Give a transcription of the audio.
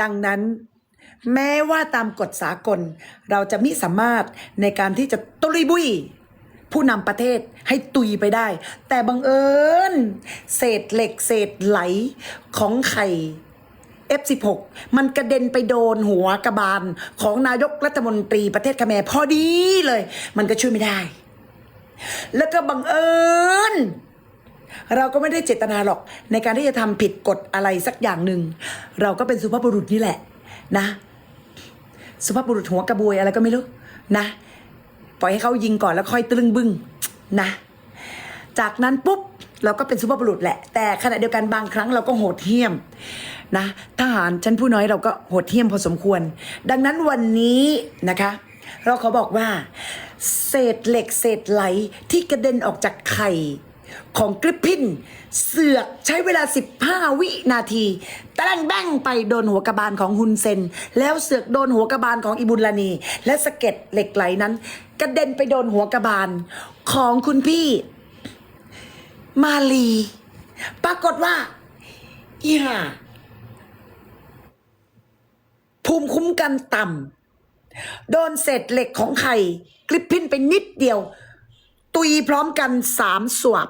ดังนั้น แม้ว่าตามกฎสากล เราจะมิสามารถในการที่จะตุยบุยผู้นำประเทศให้ตุยไปได้ แต่บังเอิญเศษเหล็กเศษไหลของไข่ F16 มันกระเด็นไปโดนหัวกระบาลของนายกรัฐมนตรีประเทศคาเขมพอดีเลย มันก็ช่วยไม่ได้ แล้วก็บังเอิญ เราก็ไม่ได้เจตนาหรอกในการที่จะทำผิดกฎอะไรสักอย่างหนึ่ง เราก็เป็นสุภาพบุรุษนี่แหละนะ สุภาพบุรุษหัวกระบวยอะไรก็ไม่รู้นะปล่อยให้เขายิงก่อนแล้วค่อยตะลึงบึ้งนะ จากนั้นปุ๊บเราก็เป็นสุภาพบุรุษแหละ แต่ขณะเดียวกันบางครั้งเราก็โหดเหี้ยมนะทหารชั้นผู้น้อยเราก็โหดเหี้ยมพอสมควร ดังนั้นวันนี้นะคะ เราขอบอกว่า เศษเหล็กเศษไหลที่กระเด็นออกจากไข่ ของกริปพินเสือกใช้เวลา 15 วินาทีแตะลังแบ้งไปโดนหัวกระบาลของฮุนเซน แล้วเสือกโดนหัวกระบาลของอิบุลลานี และสะเก็ดเหล็กไหลนั้น กระเด็นไปโดนหัวกระบาลของคุณพี่ มาลี ปรากฏว่าอีห่าภูมิคุ้มกันต่ำโดนเศษเหล็กของไข่กริปพินไปนิดเดียว ตุยพร้อมกันสามสวบ